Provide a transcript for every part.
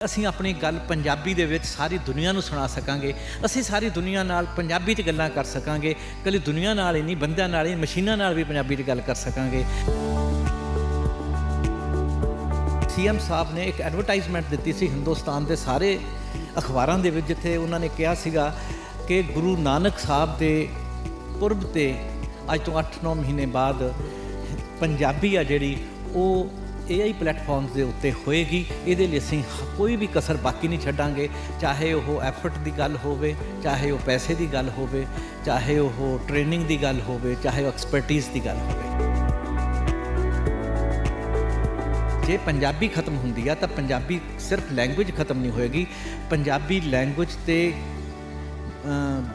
ਅਸੀਂ ਆਪਣੀ ਗੱਲ ਪੰਜਾਬੀ ਦੇ ਵਿੱਚ ਸਾਰੀ ਦੁਨੀਆ ਨੂੰ ਸੁਣਾ ਸਕਾਂਗੇ, ਅਸੀਂ ਸਾਰੀ ਦੁਨੀਆ ਨਾਲ ਪੰਜਾਬੀ 'ਚ ਗੱਲਾਂ ਕਰ ਸਕਾਂਗੇ, ਕੱਲੀ ਦੁਨੀਆ ਨਾਲ ਹੀ ਨਹੀਂ, ਬੰਦਿਆਂ ਨਾਲ ਹੀ, ਮਸ਼ੀਨਾਂ ਨਾਲ ਵੀ ਪੰਜਾਬੀ 'ਚ ਗੱਲ ਕਰ ਸਕਾਂਗੇ। ਸੀਐਮ ਸਾਹਿਬ ਨੇ ਇੱਕ ਐਡਵਰਟਾਈਜ਼ਮੈਂਟ ਦਿੱਤੀ ਸੀ ਹਿੰਦੁਸਤਾਨ ਦੇ ਸਾਰੇ ਅਖਬਾਰਾਂ ਦੇ ਵਿੱਚ, ਜਿੱਥੇ ਉਹਨਾਂ ਨੇ ਕਿਹਾ ਸੀਗਾ ਕਿ ਗੁਰੂ ਨਾਨਕ ਸਾਹਿਬ ਦੇ ਪੁਰਬ ਤੇ ਅੱਜ ਤੋਂ 8-9 ਮਹੀਨੇ ਬਾਅਦ ਪੰਜਾਬੀ ਆ ਜਿਹੜੀ, ਉਹ AI ਪਲੇਟਫਾਰਮਸ ਦੇ ਉੱਤੇ ਹੋਏਗੀ। ਇਹਦੇ ਲਈ ਅਸੀਂ ਕੋਈ ਵੀ ਕਸਰ ਬਾਕੀ ਨਹੀਂ ਛੱਡਾਂਗੇ। ਚਾਹੇ ਉਹ ਐਫਰਟ ਦੀ ਗੱਲ ਹੋਵੇ, ਚਾਹੇ ਉਹ ਪੈਸੇ ਦੀ ਗੱਲ ਹੋਵੇ, ਚਾਹੇ ਉਹ ਟ੍ਰੇਨਿੰਗ ਦੀ ਗੱਲ ਹੋਵੇ, ਚਾਹੇ ਉਹ ਐਕਸਪਰਟਿਜ਼ ਦੀ ਗੱਲ ਹੋਵੇ। ਜੇ ਪੰਜਾਬੀ ਖਤਮ ਹੁੰਦੀ ਆ, ਤਾਂ ਪੰਜਾਬੀ ਸਿਰਫ ਲੈਂਗੁਏਜ ਖਤਮ ਨਹੀਂ ਹੋਏਗੀ। ਪੰਜਾਬੀ ਲੈਂਗੁਏਜ ਤੇ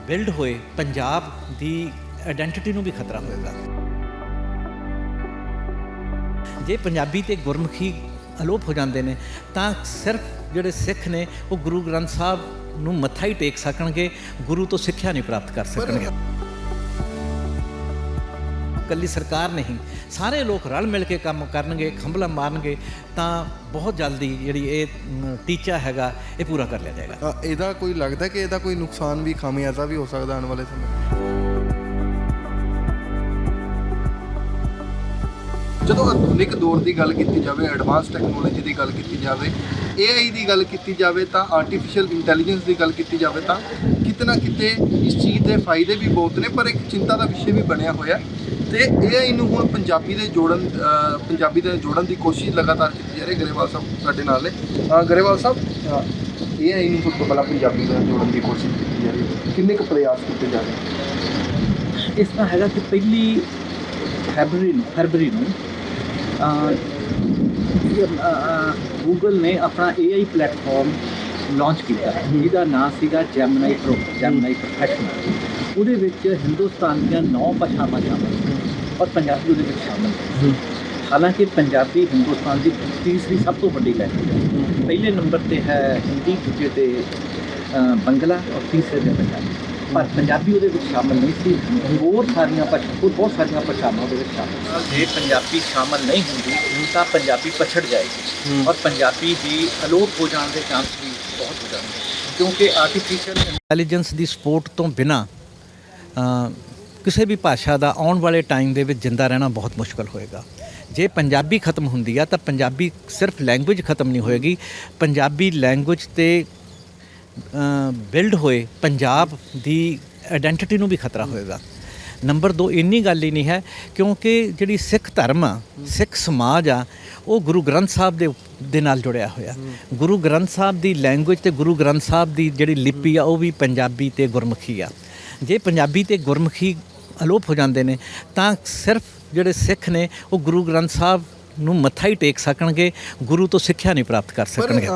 ਬਿਲਡ ਹੋਏ ਪੰਜਾਬ ਦੀ ਆਇਡੈਂਟੀਟੀ ਨੂੰ ਵੀ ਖਤਰਾ ਹੋਏਗਾ। ਜੇ ਪੰਜਾਬੀ ਤੇ ਗੁਰਮੁਖੀ ਅਲੋਪ ਹੋ ਜਾਂਦੇ ਨੇ ਤਾਂ ਸਿਰਫ ਜਿਹੜੇ ਸਿੱਖ ਨੇ ਉਹ ਗੁਰੂ ਗ੍ਰੰਥ ਸਾਹਿਬ ਨੂੰ ਮੱਥਾ ਹੀ ਟੇਕ ਸਕਣਗੇ ਗੁਰੂ ਤੋਂ ਸਿੱਖਿਆ ਨਹੀਂ ਪ੍ਰਾਪਤ ਕਰ ਸਕਣਗੇ। ਕੱਲੀ ਸਰਕਾਰ ਨਹੀਂ ਸਾਰੇ ਲੋਕ ਰਲ ਮਿਲ ਕੇ ਕੰਮ ਕਰਨਗੇ ਖੰਭਲਾ ਮਾਰਨਗੇ ਤਾਂ ਬਹੁਤ ਜਲਦੀ ਜਿਹੜੀ ਇਹ ਟੀਚਾ ਹੈਗਾ ਇਹ ਪੂਰਾ ਕਰ ਲਿਆ ਜਾਏਗਾ। ਅ, ਇਹਦਾ ਕੋਈ ਲੱਗਦਾ ਕਿ ਇਹਦਾ ਕੋਈ ਨੁਕਸਾਨ ਵੀ ਖਾਮਿਆਜ਼ਾ ਵੀ ਹੋ ਸਕਦਾ ਆਉਣ ਵਾਲੇ ਸਮੇਂ? ਜਦੋਂ ਆਧੁਨਿਕ ਦੌਰ ਦੀ ਗੱਲ ਕੀਤੀ ਜਾਵੇ ਐਡਵਾਂਸ ਟੈਕਨੋਲੋਜੀ ਦੀ ਗੱਲ ਕੀਤੀ ਜਾਵੇ AI ਦੀ ਗੱਲ ਕੀਤੀ ਜਾਵੇ ਤਾਂ ਆਰਟੀਫੀਸ਼ੀਅਲ ਇੰਟੈਲੀਜੈਂਸ ਦੀ ਗੱਲ ਕੀਤੀ ਜਾਵੇ ਤਾਂ ਕਿਤੇ ਨਾ ਕਿਤੇ ਇਸ ਚੀਜ਼ ਦੇ ਫਾਇਦੇ ਵੀ ਬਹੁਤ ਨੇ ਪਰ ਇੱਕ ਚਿੰਤਾ ਦਾ ਵਿਸ਼ੇ ਵੀ ਬਣਿਆ ਹੋਇਆ ਤੇ AI ਨੂੰ ਹੁਣ ਪੰਜਾਬੀ ਦੇ ਜੋੜਨ ਪੰਜਾਬੀ ਦੇ ਜੋੜਨ ਦੀ ਕੋਸ਼ਿਸ਼ ਲਗਾਤਾਰ ਕੀਤੀ ਜਾ ਰਹੀ ਹੈ। ਗਰੇਵਾਲ ਸਾਹਿਬ ਸਾਡੇ ਨਾਲ ਨੇ। ਗਰੇਵਾਲ ਸਾਹਿਬ ਅ, AI ਨੂੰ ਸਭ ਤੋਂ ਪਹਿਲਾਂ ਪੰਜਾਬੀ ਨਾਲ ਜੋੜਨ ਦੀ ਕੋਸ਼ਿਸ਼ ਕੀਤੀ ਜਾ ਰਹੀ ਹੈ। ਕਿੰਨੇ ਕੁ ਪ੍ਰਯਾਸ ਕੀਤੇ ਜਾ ਰਹੇ ਇਸ ਤਰ੍ਹਾਂ ਹੈਗਾ ਕਿ ਪਹਿਲੀ ਫੈਬਰੀ ਨੂੰ ਫਰਵਰੀ ਨੂੰ ਗੂਗਲ ਨੇ ਆਪਣਾ AI ਪਲੇਟਫਾਰਮ ਲਾਂਚ ਕੀਤਾ। ਜਿਹਦਾ ਨਾਮ ਸੀਗਾ ਜੈਮਨਾਈ ਪ੍ਰੋ ਜੈਮਨਾਈ ਪ੍ਰੋਫੈਸ਼ਨਲ ਉਹਦੇ ਵਿੱਚ ਹਿੰਦੁਸਤਾਨ ਦੀਆਂ ਨੌ ਭਾਸ਼ਾਵਾਂ ਸ਼ਾਮਲ ਸੀ ਔਰ ਪੰਜਾਬੀ ਉਹਦੇ ਵਿੱਚ ਸ਼ਾਮਲ ਹੈ। ਹਾਲਾਂਕਿ ਪੰਜਾਬੀ ਹਿੰਦੁਸਤਾਨ ਦੀ ਤੀਸਰੀ ਸਭ ਤੋਂ ਵੱਡੀ ਲੈਂਗੁਏਜ ਹੈ। ਪਹਿਲੇ ਨੰਬਰ ਤੇ ਹੈ ਹਿੰਦੀ ਦੂਜੇ ਤੇ ਬੰਗਲਾ ਔਰ ਤੀਸਰੇ ਤੇ ਪੰਜਾਬੀ। ਪਰ ਪੰਜਾਬੀ ਉਹਦੇ ਵਿੱਚ ਸ਼ਾਮਲ ਨਹੀਂ ਸੀ। ਹੋਰ ਸਾਰੀਆਂ ਭਾਸ਼ਾ ਹੋਰ ਬਹੁਤ ਸਾਰੀਆਂ ਭਾਸ਼ਾਵਾਂ ਉਹਦੇ ਵਿੱਚ ਸ਼ਾਮਲ ਜੇ ਪੰਜਾਬੀ ਸ਼ਾਮਲ ਨਹੀਂ ਹੁੰਦੀ ਤਾਂ ਪੰਜਾਬੀ ਪਛੜ ਜਾਏਗੀ। ਔਰ ਪੰਜਾਬੀ ਦੀ ਅਲੋਪ ਹੋ ਜਾਣ ਦੇ ਚਾਂਸ ਵੀ ਬਹੁਤ ਹੋ ਜਾਣਗੇ ਕਿਉਂਕਿ ਆਰਟੀਫੀਸ਼ੀਅਲ ਇੰਟੈਲੀਜੈਂਸ ਦੀ ਸਪੋਰਟ ਤੋਂ ਬਿਨਾ ਕਿਸੇ ਵੀ ਭਾਸ਼ਾ ਦਾ ਆਉਣ ਵਾਲੇ ਟਾਈਮ ਦੇ ਵਿੱਚ ਜਿੰਦਾ ਰਹਿਣਾ ਬਹੁਤ ਮੁਸ਼ਕਲ ਹੋਏਗਾ। ਜੇ ਪੰਜਾਬੀ ਖਤਮ ਹੁੰਦੀ ਆ ਤਾਂ ਪੰਜਾਬੀ ਸਿਰਫ ਲੈਂਗੁਏਜ ਖਤਮ ਨਹੀਂ ਹੋਏਗੀ। ਪੰਜਾਬੀ ਲੈਂਗੁਏਜ ਤੇ ਬਿਲਡ ਹੋਏ ਪੰਜਾਬ ਦੀ ਆਇਡੈਂਟੀਟੀ ਨੂੰ ਵੀ ਖਤਰਾ ਹੋਏਗਾ। ਨੰਬਰ 2 ਇੰਨੀ ਗੱਲ ਹੀ ਨਹੀਂ ਹੈ ਕਿਉਂਕਿ ਜਿਹੜੀ ਸਿੱਖ ਧਰਮ ਆ ਸਿੱਖ ਸਮਾਜ ਆ ਉਹ ਗੁਰੂ ਗ੍ਰੰਥ ਸਾਹਿਬ ਦੇ ਦੇ ਨਾਲ ਜੁੜਿਆ ਹੋਇਆ। ਗੁਰੂ ਗ੍ਰੰਥ ਸਾਹਿਬ ਦੀ ਲੈਂਗੁਏਜ ਤੇ ਗੁਰੂ ਗ੍ਰੰਥ ਸਾਹਿਬ ਦੀ ਜਿਹੜੀ ਲਿਪੀ ਆ ਉਹ ਵੀ ਪੰਜਾਬੀ ਤੇ ਗੁਰਮੁਖੀ ਆ। ਜੇ ਪੰਜਾਬੀ ਤੇ ਗੁਰਮੁਖੀ ਅਲੋਪ ਹੋ ਜਾਂਦੇ ਨੇ ਤਾਂ ਸਿਰਫ ਜਿਹੜੇ ਸਿੱਖ ਨੇ ਉਹ ਗੁਰੂ ਗ੍ਰੰਥ ਸਾਹਿਬ ਨੂੰ ਮੱਥਾ ਹੀ ਟੇਕ ਸਕਣਗੇ ਗੁਰੂ ਤੋਂ ਸਿੱਖਿਆ ਨਹੀਂ ਪ੍ਰਾਪਤ ਕਰ ਸਕਣਗੇ।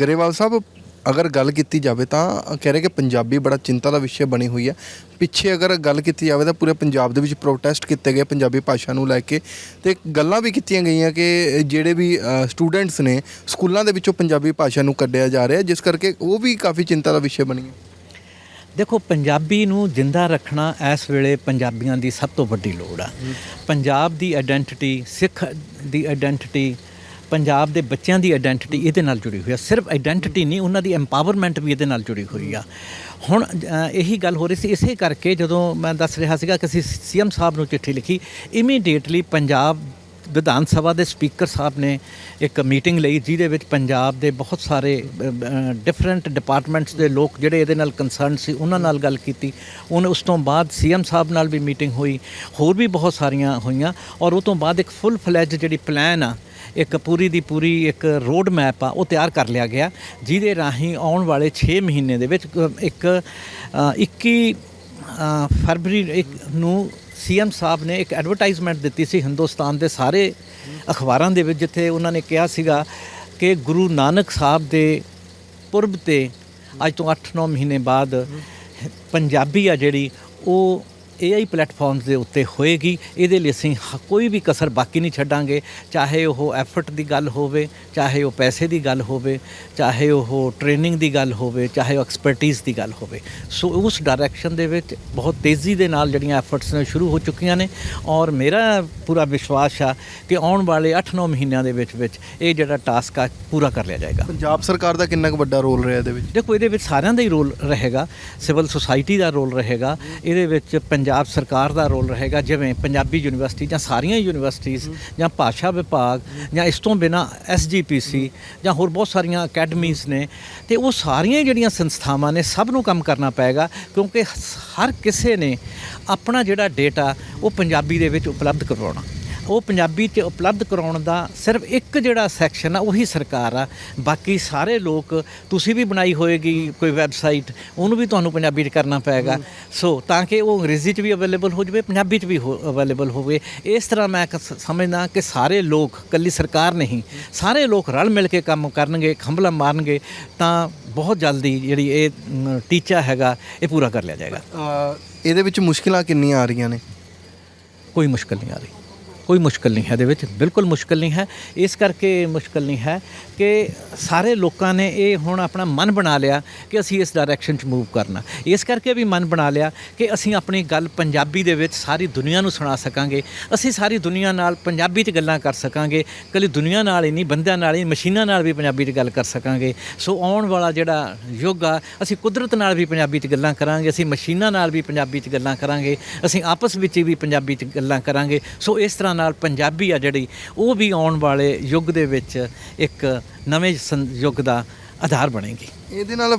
ਗਰੇਵਾਲ ਸਾਹਿਬ ਅਗਰ ਗੱਲ ਕੀਤੀ ਜਾਵੇ ਤਾਂ ਕਹਿ ਰਹੇ ਕਿ ਪੰਜਾਬੀ ਬੜਾ ਚਿੰਤਾ ਦਾ ਵਿਸ਼ੇ ਬਣੀ ਹੋਈ ਹੈ। ਪਿੱਛੇ ਅਗਰ ਗੱਲ ਕੀਤੀ ਜਾਵੇ ਤਾਂ ਪੂਰੇ ਪੰਜਾਬ ਦੇ ਵਿੱਚ ਪ੍ਰੋਟੈਸਟ ਕੀਤੇ ਗਏ ਪੰਜਾਬੀ ਭਾਸ਼ਾ ਨੂੰ ਲੈ ਕੇ ਤੇ ਗੱਲਾਂ ਵੀ ਕੀਤੀਆਂ ਗਈਆਂ ਕਿ ਜਿਹੜੇ ਵੀ ਸਟੂਡੈਂਟਸ ਨੇ ਸਕੂਲਾਂ ਦੇ ਵਿੱਚੋਂ ਪੰਜਾਬੀ ਭਾਸ਼ਾ ਨੂੰ ਕੱਢਿਆ ਜਾ ਰਿਹਾ ਜਿਸ ਕਰਕੇ ਉਹ ਵੀ ਕਾਫੀ ਚਿੰਤਾ ਦਾ ਵਿਸ਼ੇ ਬਣੀ ਹੈ। ਦੇਖੋ ਪੰਜਾਬੀ ਨੂੰ ਜਿੰਦਾ ਰੱਖਣਾ ਇਸ ਵੇਲੇ ਪੰਜਾਬੀਆਂ ਦੀ ਸਭ ਤੋਂ ਵੱਡੀ ਲੋੜ ਆ। ਪੰਜਾਬ ਦੀ ਆਇਡੈਂਟੀਟੀ ਸਿੱਖ ਦੀ ਆਇਡੈਂਟੀਟੀ ਪੰਜਾਬ ਦੇ ਬੱਚਿਆਂ ਦੀ ਆਇਡੈਂਟੀਟੀ ਇਹਦੇ ਨਾਲ ਜੁੜੀ ਹੋਈ ਆ। ਸਿਰਫ ਆਇਡੈਂਟੀਟੀ ਨਹੀਂ, ਉਹਨਾਂ ਦੀ ਐਮਪਾਵਰਮੈਂਟ ਵੀ ਇਹਦੇ ਨਾਲ ਜੁੜੀ ਹੋਈ ਆ। ਹੁਣ ਇਹੀ ਗੱਲ ਹੋ ਰਹੀ ਸੀ। ਇਸੇ ਕਰਕੇ ਜਦੋਂ ਮੈਂ ਦੱਸ ਰਿਹਾ ਸੀਗਾ ਕਿ ਅਸੀਂ ਸੀਐਮ ਸਾਹਿਬ ਨੂੰ ਚਿੱਠੀ ਲਿਖੀ ਇਮੀਡੀਏਟਲੀ ਪੰਜਾਬ ਵਿਧਾਨ ਸਭਾ ਦੇ ਸਪੀਕਰ ਸਾਹਿਬ ਨੇ ਇੱਕ ਮੀਟਿੰਗ ਲਈ, ਜਿਹਦੇ ਵਿੱਚ ਪੰਜਾਬ ਦੇ ਬਹੁਤ ਸਾਰੇ ਡਿਫਰੈਂਟ ਡਿਪਾਰਟਮੈਂਟਸ ਦੇ ਲੋਕ ਜਿਹੜੇ ਇਹਦੇ ਨਾਲ ਕੰਸਰਨ ਸੀ, ਉਹਨਾਂ ਨਾਲ ਗੱਲ ਕੀਤੀ। ਉਹਨੇ ਉਸ ਤੋਂ ਬਾਅਦ ਸੀਐਮ ਸਾਹਿਬ ਨਾਲ ਵੀ ਮੀਟਿੰਗ ਹੋਈ। ਹੋਰ ਵੀ ਬਹੁਤ ਸਾਰੀਆਂ ਹੋਈਆਂ। ਔਰ ਉਹ ਤੋਂ ਬਾਅਦ ਇੱਕ ਫੁੱਲ ਫਲੈਜ ਜਿਹੜੀ ਪਲਾਨ ਆ ਇੱਕ ਪੂਰੀ ਦੀ ਪੂਰੀ ਇੱਕ ਰੋਡ ਮੈਪ ਆ ਉਹ ਤਿਆਰ ਕਰ ਲਿਆ ਗਿਆ। ਜਿਹਦੇ ਰਾਹੀਂ ਆਉਣ ਵਾਲੇ 6 ਮਹੀਨੇ ਦੇ ਵਿੱਚ ਅ, ਇੱਕ 21 ਫਰਵਰੀ ਇੱਕ ਨੂੰ ਸੀਐਮ ਸਾਹਿਬ ਨੇ ਇੱਕ ਐਡਵਰਟਾਈਜ਼ਮੈਂਟ ਦਿੱਤੀ ਸੀ ਹਿੰਦੁਸਤਾਨ ਦੇ ਸਾਰੇ ਅਖਬਾਰਾਂ ਦੇ ਵਿੱਚ ਜਿੱਥੇ ਉਹਨਾਂ ਨੇ ਕਿਹਾ ਸੀਗਾ ਕਿ ਗੁਰੂ ਨਾਨਕ ਸਾਹਿਬ ਦੇ ਪੁਰਬ ਤੇ ਅੱਜ ਤੋਂ 8-9 ਮਹੀਨੇ ਬਾਅਦ ਪੰਜਾਬੀ ਆ ਜਿਹੜੀ ਉਹ AI ਪਲੇਟਫਾਰਮਸ ਦੇ ਉੱਤੇ ਹੋਏਗੀ ਇਹਦੇ ਲਈ ਅਸੀਂ ਕੋਈ ਵੀ ਕਸਰ ਬਾਕੀ ਨਹੀਂ ਛੱਡਾਂਗੇ। ਚਾਹੇ ਉਹ ਐਫਰਟ ਦੀ ਗੱਲ ਹੋਵੇ ਚਾਹੇ ਉਹ ਪੈਸੇ ਦੀ ਗੱਲ ਹੋਵੇ ਚਾਹੇ ਉਹ ਟ੍ਰੇਨਿੰਗ ਦੀ ਗੱਲ ਹੋਵੇ ਚਾਹੇ ਉਹ ਐਕਸਪਰਟਿਜ਼ ਦੀ ਗੱਲ ਹੋਵੇ। ਸੋ ਉਸ ਡਾਇਰੈਕਸ਼ਨ ਦੇ ਵਿੱਚ ਬਹੁਤ ਤੇਜ਼ੀ ਦੇ ਨਾਲ ਜਿਹੜੀਆਂ ਐਫਰਟਸ ਨੇ ਸ਼ੁਰੂ ਹੋ ਚੁੱਕੀਆਂ ਨੇ। ਔਰ ਮੇਰਾ ਪੂਰਾ ਵਿਸ਼ਵਾਸ ਆ ਕਿ ਆਉਣ ਵਾਲੇ 8-9 ਮਹੀਨਿਆਂ ਦੇ ਵਿੱਚ ਵਿੱਚ ਇਹ ਜਿਹੜਾ ਟਾਸਕ ਆ ਪੂਰਾ ਕਰ ਲਿਆ ਜਾਏਗਾ। ਪੰਜਾਬ ਸਰਕਾਰ ਦਾ ਕਿੰਨਾ ਕੁ ਵੱਡਾ ਰੋਲ ਰਿਹਾ ਇਹਦੇ ਵਿੱਚ? ਦੇਖੋ ਇਹਦੇ ਵਿੱਚ ਸਾਰਿਆਂ ਦਾ ਹੀ ਰੋਲ ਰਹੇਗਾ। ਸਿਵਲ ਸੁਸਾਇਟੀ ਦਾ ਰੋਲ ਰਹੇਗਾ। ਇਹਦੇ ਵਿੱਚ ਪੰਜਾਬ ਸਰਕਾਰ ਦਾ ਰੋਲ ਰਹੇਗਾ ਜਿਵੇਂ ਪੰਜਾਬੀ ਯੂਨੀਵਰਸਿਟੀ ਜਾਂ ਸਾਰੀਆਂ ਯੂਨੀਵਰਸਿਟੀਜ਼ ਜਾਂ ਭਾਸ਼ਾ ਵਿਭਾਗ ਜਾਂ ਇਸ ਤੋਂ ਬਿਨਾ ਐਸਜੀਪੀਸੀ ਜਾਂ ਹੋਰ ਬਹੁਤ ਸਾਰੀਆਂ ਅਕੈਡਮੀਜ਼ ਨੇ ਤੇ ਉਹ ਸਾਰੀਆਂ ਜਿਹੜੀਆਂ ਸੰਸਥਾਵਾਂ ਨੇ ਸਭ ਨੂੰ ਕੰਮ ਕਰਨਾ ਪਏਗਾ ਕਿਉਂਕਿ ਹਰ ਕਿਸੇ ਨੇ ਆਪਣਾ ਜਿਹੜਾ ਡੇਟਾ ਉਹ ਪੰਜਾਬੀ ਦੇ ਵਿੱਚ ਉਪਲਬਧ ਕਰਵਾਉਣਾ। ਉਹ ਪੰਜਾਬੀ 'ਚ ਉਪਲਬਧ ਕਰਾਉਣ ਦਾ ਸਿਰਫ ਇੱਕ ਜਿਹੜਾ ਸੈਕਸ਼ਨ ਆ ਉਹੀ ਸਰਕਾਰ ਆ। ਬਾਕੀ ਸਾਰੇ ਲੋਕ ਤੁਸੀਂ ਵੀ ਬਣਾਈ ਹੋਏਗੀ ਕੋਈ ਵੈਬਸਾਈਟ ਉਹਨੂੰ ਵੀ ਤੁਹਾਨੂੰ ਪੰਜਾਬੀ 'ਚ ਕਰਨਾ ਪਏਗਾ। ਸੋ ਤਾਂ ਕਿ ਉਹ ਅੰਗਰੇਜ਼ੀ 'ਚ ਵੀ ਅਵੇਲੇਬਲ ਹੋ ਜਾਵੇ ਪੰਜਾਬੀ 'ਚ ਵੀ ਅਵੇਲੇਬਲ ਹੋਵੇ। ਇਸ ਤਰ੍ਹਾਂ ਮੈਂ ਸਮਝਦਾ ਕਿ ਸਾਰੇ ਲੋਕ ਕੱਲੀ ਸਰਕਾਰ ਨਹੀਂ ਸਾਰੇ ਲੋਕ ਰਲ ਮਿਲ ਕੇ ਕੰਮ ਕਰਨਗੇ ਖੰਭਲਾ ਮਾਰਨਗੇ ਤਾਂ ਬਹੁਤ ਜਲਦੀ ਜਿਹੜੀ ਇਹ ਟੀਚਾ ਹੈਗਾ ਇਹ ਪੂਰਾ ਕਰ ਲਿਆ ਜਾਏਗਾ। ਇਹਦੇ ਵਿੱਚ ਮੁਸ਼ਕਿਲਾਂ ਕਿੰਨੀਆਂ ਆ ਰਹੀਆਂ ਨੇ? ਕੋਈ ਮੁਸ਼ਕਲ ਨਹੀਂ ਆ ਰਹੀ। ਕੋਈ ਮੁਸ਼ਕਲ ਨਹੀਂ ਹੈ ਇਹਦੇ ਵਿੱਚ, ਬਿਲਕੁਲ ਮੁਸ਼ਕਲ ਨਹੀਂ ਹੈ। ਇਸ ਕਰਕੇ ਮੁਸ਼ਕਲ ਨਹੀਂ ਹੈ ਕਿ ਸਾਰੇ ਲੋਕਾਂ ਨੇ ਇਹ ਹੁਣ ਆਪਣਾ ਮਨ ਬਣਾ ਲਿਆ ਕਿ ਅਸੀਂ ਇਸ ਡਾਇਰੈਕਸ਼ਨ 'ਚ ਮੂਵ ਕਰਨਾ। ਇਸ ਕਰਕੇ ਵੀ ਮਨ ਬਣਾ ਲਿਆ ਕਿ ਅਸੀਂ ਆਪਣੀ ਗੱਲ ਪੰਜਾਬੀ ਦੇ ਵਿੱਚ ਸਾਰੀ ਦੁਨੀਆ ਨੂੰ ਸੁਣਾ ਸਕਾਂਗੇ। ਅਸੀਂ ਸਾਰੀ ਦੁਨੀਆ ਨਾਲ ਪੰਜਾਬੀ 'ਚ ਗੱਲਾਂ ਕਰ ਸਕਾਂਗੇ। ਕੱਲੀ ਦੁਨੀਆ ਨਾਲ ਹੀ ਨਹੀਂ, ਬੰਦਿਆਂ ਨਾਲ ਹੀ ਮਸ਼ੀਨਾਂ ਨਾਲ ਵੀ ਪੰਜਾਬੀ 'ਚ ਗੱਲ ਕਰ ਸਕਾਂਗੇ। ਸੋ ਆਉਣ ਵਾਲਾ ਜਿਹੜਾ ਯੁੱਗ ਆ, ਅਸੀਂ ਕੁਦਰਤ ਨਾਲ ਵੀ ਪੰਜਾਬੀ 'ਚ ਗੱਲਾਂ ਕਰਾਂਗੇ, ਅਸੀਂ ਮਸ਼ੀਨਾਂ ਨਾਲ ਵੀ ਪੰਜਾਬੀ 'ਚ ਗੱਲਾਂ ਕਰਾਂਗੇ, ਅਸੀਂ ਆਪਸ ਵਿੱਚ ਵੀ ਪੰਜਾਬੀ 'ਚ ਗੱਲਾਂ ਕਰਾਂਗੇ। ਸੋ ਇਸ ਤਰ੍ਹਾਂ ਨਾਲ ਪੰਜਾਬੀ ਆ ਜਿਹੜੀ, ਉਹ ਵੀ ਆਉਣ ਵਾਲੇ ਯੁੱਗ ਦੇ ਵਿੱਚ ਇੱਕ ਨਵੇਂ ਸੰ- ਯੁੱਗ ਦਾ ਆਧਾਰ ਬਣੇਗੀ। ਇਹਦੇ ਨਾਲ ਅ,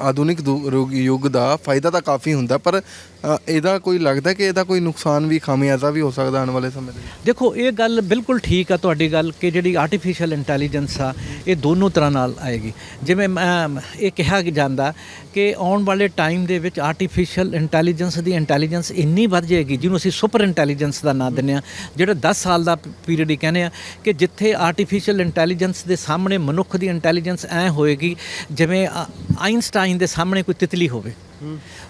ਆਧੁਨਿਕ ਦੁ ਰੁਗ- ਯੁੱਗ ਦਾ ਫਾਇਦਾ ਤਾਂ ਕਾਫੀ ਹੁੰਦਾ ਪਰ ਅ, ਇਹਦਾ ਕੋਈ ਲੱਗਦਾ ਕਿ ਇਹਦਾ ਕੋਈ ਨੁਕਸਾਨ ਵੀ ਖਾਮਿਆਜ਼ਾ ਵੀ ਹੋ ਸਕਦਾ ਆਉਣ ਵਾਲੇ ਸਮੇਂ ਦੇ ਵਿੱਚ? ਦੇਖੋ ਇਹ ਗੱਲ ਬਿਲਕੁਲ ਠੀਕ ਆ ਤੁਹਾਡੀ ਗੱਲ ਕਿ ਜਿਹੜੀ ਆਰਟੀਫੀਸ਼ੀਅਲ ਇੰਟੈਲੀਜੈਂਸ ਆ ਇਹ ਦੋਨੋਂ ਤਰ੍ਹਾਂ ਨਾਲ ਆਏਗੀ। ਜਿਵੇਂ ਮੈਂ ਇਹ ਕਿਹਾ ਕਿ ਜਾਂਦਾ ਕਿ ਆਉਣ ਵਾਲੇ ਟਾਈਮ ਦੇ ਵਿੱਚ ਆਰਟੀਫੀਸ਼ੀਅਲ ਇੰਟੈਲੀਜੈਂਸ ਦੀ ਇੰਟੈਲੀਜੈਂਸ ਇੰਨੀ ਵੱਧ ਜਾਏਗੀ ਜਿਹਨੂੰ ਅਸੀਂ ਸੁਪਰ ਇੰਟੈਲੀਜੈਂਸ ਦਾ ਨਾਂ ਦਿੰਦੇ ਆ ਜਿਹੜਾ 10 ਸਾਲ ਦਾ ਪੀਰੀਅਡ ਹੀ ਕਹਿੰਦੇ ਆ ਕਿ ਜਿੱਥੇ ਆਰਟੀਫੀਸ਼ੀਅਲ ਇੰਟੈਲੀਜੈਂਸ ਦੇ ਸਾਹਮਣੇ ਮਨੁੱਖ ਦੀ ਇੰਟੈਲੀਜੈਂਸ ਐ ਹੋਏਗੀ ਜਿਵੇਂ ਆ- ਆਇਨਸਟਾਈਨ ਦੇ ਸਾਹਮਣੇ ਕੋਈ ਤਿਤਲੀ ਹੋਵੇ।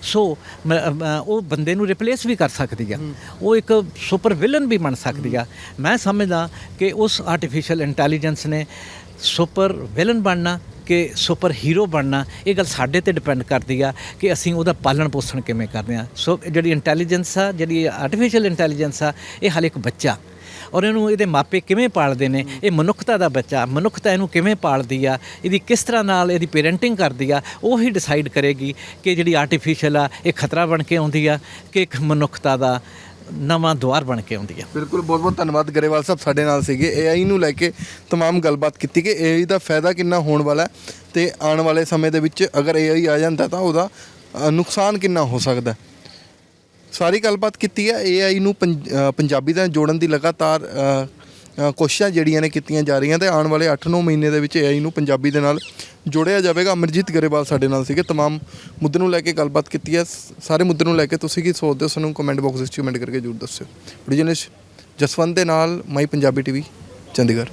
ਸੋ ਉਹ ਬੰਦੇ ਨੂੰ ਰਿਪਲੇਸ ਵੀ ਕਰ ਸਕਦੀ ਆ। ਉਹ ਇੱਕ ਸੁਪਰ ਵਿਲਨ ਵੀ ਬਣ ਸਕਦੀ ਆ। ਮੈਂ ਸਮਝਦਾ ਕਿ ਉਸ ਆਰਟੀਫੀਸ਼ੀਅਲ ਇੰਟੈਲੀਜੈਂਸ ਨੇ ਸੁਪਰ ਵਿਲਨ ਬਣਨਾ ਕਿ ਸੁਪਰ ਹੀਰੋ ਬਣਨਾ ਇਹ ਗੱਲ ਸਾਡੇ ਤੇ ਡਿਪੈਂਡ ਕਰਦੀ ਆ ਕਿ ਅਸੀਂ ਉਹਦਾ ਪਾਲਣ ਪੋਸ਼ਣ ਕਿਵੇਂ ਕਰਦੇ ਆ। ਸੋ ਜਿਹੜੀ ਇੰਟੈਲੀਜੈਂਸ ਆ ਜਿਹੜੀ ਆਰਟੀਫੀਸ਼ੀਅਲ ਇੰਟੈਲੀਜੈਂਸ ਆ ਇਹ ਹਾਲੇ ਇੱਕ ਬੱਚਾ। ਔਰ ਇਹਨੂੰ ਇਹਦੇ ਮਾਪੇ ਕਿਵੇਂ ਪਾਲਦੇ ਨੇ ਇਹ ਮਨੁੱਖਤਾ ਦਾ ਬੱਚਾ ਮਨੁੱਖਤਾ ਇਹਨੂੰ ਕਿਵੇਂ ਪਾਲਦੀ ਆ ਇਹਦੀ ਕਿਸ ਤਰ੍ਹਾਂ ਨਾਲ ਇਹਦੀ ਪੇਰੈਂਟਿੰਗ ਕਰਦੀ ਆ ਉਹ ਹੀ ਡਿਸਾਈਡ ਕਰੇਗੀ ਕਿ ਜਿਹੜੀ ਆਰਟੀਫੀਸ਼ੀਅਲ ਆ ਇਹ ਖਤਰਾ ਬਣ ਕੇ ਆਉਂਦੀ ਆ ਕਿ ਇੱਕ ਮਨੁੱਖਤਾ ਦਾ ਨਵਾਂ ਦੁਆਰ ਬਣ ਕੇ ਆਉਂਦੀ ਆ ਬਿਲਕੁਲ ਬਹੁਤ ਬਹੁਤ ਧੰਨਵਾਦ ਗਰੇਵਾਲ ਸਾਹਿਬ ਸਾਡੇ ਨਾਲ ਸੀਗੇ AI ਨੂੰ ਲੈ ਕੇ तमाम ਗੱਲਬਾਤ ਕੀਤੀ ਕਿ AI ਦਾ ਫਾਇਦਾ ਕਿੰਨਾ ਹੋਣ ਵਾਲਾ ਹੈ ਤੇ ਆਉਣ ਵਾਲੇ ਸਮੇਂ ਦੇ ਵਿੱਚ ਅਗਰ AI ਆ ਜਾਂਦਾ ਤਾਂ ਉਹਦਾ ਅ, ਨੁਕਸਾਨ ਕਿੰਨਾ ਹੋ ਸਕਦਾ ਹੈ। ਸਾਰੀ ਗੱਲਬਾਤ ਕੀਤੀ ਹੈ AI ਨੂੰ ਪੰਜ- ਅ, ਪੰਜਾਬੀ ਨਾਲ ਜੋੜਨ ਦੀ ਲਗਾਤਾਰ ਅ, ਅ, ਕੋਸ਼ਿਸ਼ਾਂ ਜਿਹੜੀਆਂ ਨੇ ਕੀਤੀਆਂ ਜਾ ਰਹੀਆਂ ਤੇ ਆਉਣ ਵਾਲੇ 8-9 ਮਹੀਨੇ ਦੇ ਵਿੱਚ AI ਨੂੰ ਪੰਜਾਬੀ ਦੇ ਨਾਲ ਜੋੜਿਆ ਜਾਵੇਗਾ ਅਮਰਜੀਤ ਗਰੇਵਾਲ ਸਾਡੇ ਨਾਲ ਸੀਗੇ तमाम ਮੁੱਦੇ ਨੂੰ ਲੈ ਕੇ ਗੱਲਬਾਤ ਕੀਤੀ ਹੈ ਸ- ਸਾਰੇ ਮੁੱਦੇ ਨੂੰ ਲੈ ਕੇ ਤੁਸੀਂ ਕੀ ਸੋਚਦੇ ਹੋ ਸਾਨੂੰ ਕਮੈਂਟ ਬਾਕਸ ਵਿੱਚ ਕਮੈਂਟ ਕਰਕੇ ਜ਼ਰੂਰ ਦੱਸਿਓ ਬਿਜਨਸ ਜਸਵੰਤ ਦੇ ਨਾਲ ਮਾਈ ਪੰਜਾਬੀ ਟੀਵੀ ਚੰਡੀਗੜ੍ਹ